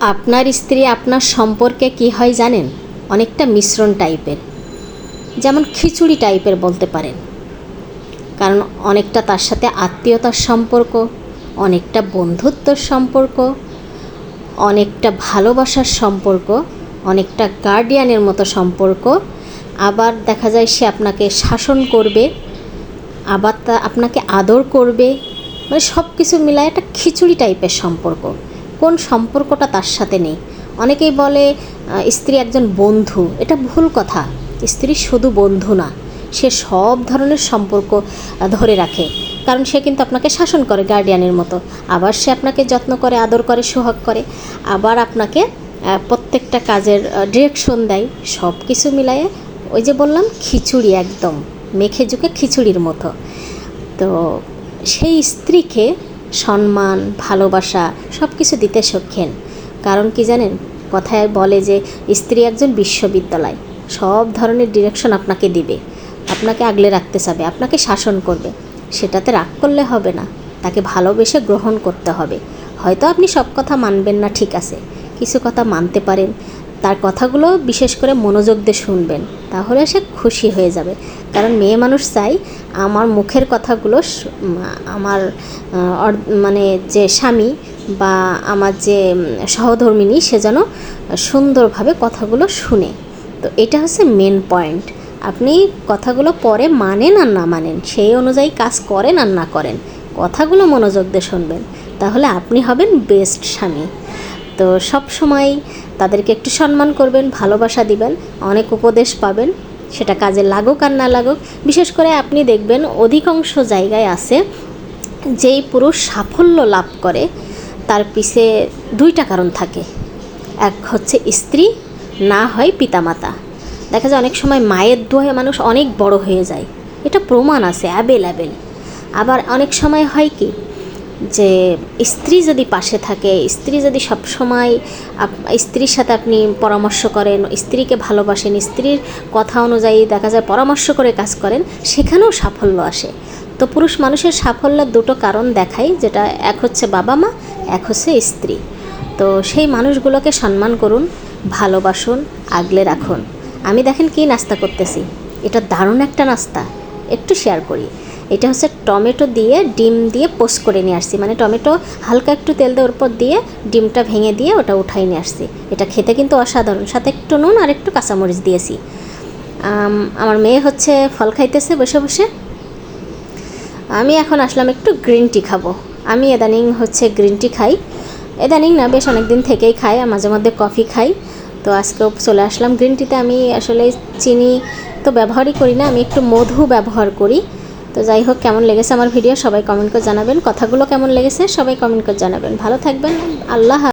আপনার স্ত্রী আপনার সম্পর্কে কি হয় জানেন? অনেকটা মিশ্রণ টাইপের। যেমন খিচুড়ি টাইপের বলতে পারেন। কারণ অনেকটা তার সাথে আত্মীয়তার সম্পর্ক, অনেকটা বন্ধুত্বর সম্পর্ক, অনেকটা ভালোবাসার সম্পর্ক, অনেকটা গার্ডিয়ানের মতো সম্পর্ক। আবার দেখা যায় সে আপনাকে শাসন করবে, আবার তা আপনাকে আদর করবে। মানে সব কিছু মিলায় একটা খিচুড়ি টাইপের সম্পর্ক। কোন সম্পর্কটা তার সাথে নেই। অনেকেই বলে স্ত্রী একজন বন্ধু। এটা ভুল কথা। স্ত্রী শুধু বন্ধু না, সে সব ধরনের সম্পর্ক ধরে রাখে। কারণ সে কিন্তু আপনাকে শাসন করে গার্ডিয়ানের মতো। আবার সে আপনাকে যত্ন করে, আদর করে, সোহাগ করে। আবার আপনাকে প্রত্যেকটা কাজের ডিরেকশন দেয়। সব কিছু মিলায়ে ওই যে বললাম, খিচুড়ি একদম। মেখে ঝুঁকে খিচুড়ির মতো। তো সেই স্ত্রীকে সম্মান, ভালোবাসা সব কিছু দিতে সক্ষেন কারণ কি জানেন? কথায় বলে যে, স্ত্রী একজন বিশ্ববিদ্যালয়, সব ধরনের ডিরেকশন আপনাকে দিবে। আপনাকে আগলে রাখতে চাবে, আপনাকে শাসন করবে। সেটাতে রাগ করলে হবে না। তাকে ভালোবেসে গ্রহণ করতে হবে। হয়তো আপনি সব কথা মানবেন না, ঠিক আছে। কিছু কথা মানতে পারেন। তার কথাগুলো বিশেষ করে মনোযোগ দিয়ে শুনবেন, তাহলে সে খুশি হয়ে যাবে। কারণ মেয়ে মানুষ চাই আমার মুখের কথাগুলো আমার মানে যে স্বামী বা আমার যে সহধর্মিনী, সে যেন সুন্দরভাবে কথাগুলো শুনে। তো এটা হচ্ছে মেন পয়েন্ট আপনি কথাগুলো পরে মানেন আর না মানেন, সেই অনুযায়ী কাজ করেন আর না করেন, কথাগুলো মনোযোগ দিয়ে শুনবেন। তাহলে আপনি হবেন বেস্ট স্বামী। তো সব সময় তাদেরকে একটু সম্মান করবেন, ভালোবাসা দিবেন, অনেক উপদেশ পাবেন, সেটা কাজে লাগুক আর না লাগুক। বিশেষ করে আপনি দেখবেন অধিকাংশ জায়গায় আছে যেই পুরুষ সাফল্য লাভ করে, তার পিছে দুইটা কারণ থাকে। এক হচ্ছে স্ত্রী, না হয় পিতামাতা। দেখা যায় অনেক সময় মায়ের দোহে মানুষ অনেক বড় হয়ে যায়। এটা প্রমাণ আছে অ্যাভেলেবেল আবার অনেক সময় হয় কি যে স্ত্রী যদি পাশে থাকে, স্ত্রী যদি সবসময় স্ত্রীর সাথে আপনি পরামর্শ করেন, স্ত্রীকে ভালোবাসেন, স্ত্রীর কথা অনুযায়ী দেখা যায় পরামর্শ করে কাজ করেন, সেখানেও সাফল্য আসে। তো পুরুষ মানুষের সাফল্যের দুটো কারণ দেখাই, যেটা এক হচ্ছে বাবা মা, এক হচ্ছে স্ত্রী। তো সেই মানুষগুলোকে সম্মান করুন, ভালোবাসুন, আগলে রাখুন। আমি দেখেন কি নাস্তা করতেছি। এটা দারুণ একটা নাস্তা। একটু শেয়ার করি। এটা হচ্ছে টমেটো দিয়ে ডিম দিয়ে পোস্ট করে নিয়ে আসছি। মানে টমেটো হালকা একটু তেল দেওয়ার উপর দিয়ে ডিমটা ভেঙে দিয়ে ওটা উঠাই নিয়ে আসছি। এটা খেতে কিন্তু অসাধারণ। সাথে একটু নুন আর একটু কাঁচামরিচ দিয়েছি। আমার মেয়ে হচ্ছে ফল খাইতেছে বসে বসে। আমি এখন আসলাম একটু গ্রিন টি খাব। আমি এদানিং হচ্ছে গ্রিন টি খাই। এদানিং না, বেশ অনেক দিন থেকেই খাই মাঝে মধ্যে কফি খাই। তো আজকেও চলে আসলাম গ্রিন টিতে। আমি আসলে চিনি তো ব্যবহারই করি না, আমি একটু মধু ব্যবহার করি। তো যাই হোক, কেমন লেগেছে আমার ভিডিও? সবাই কমেন্ট করে জানাবেন। কথাগুলো কেমন লেগেছে? সবাই কমেন্ট করে জানাবেন। ভালো থাকবেন। আল্লাহ।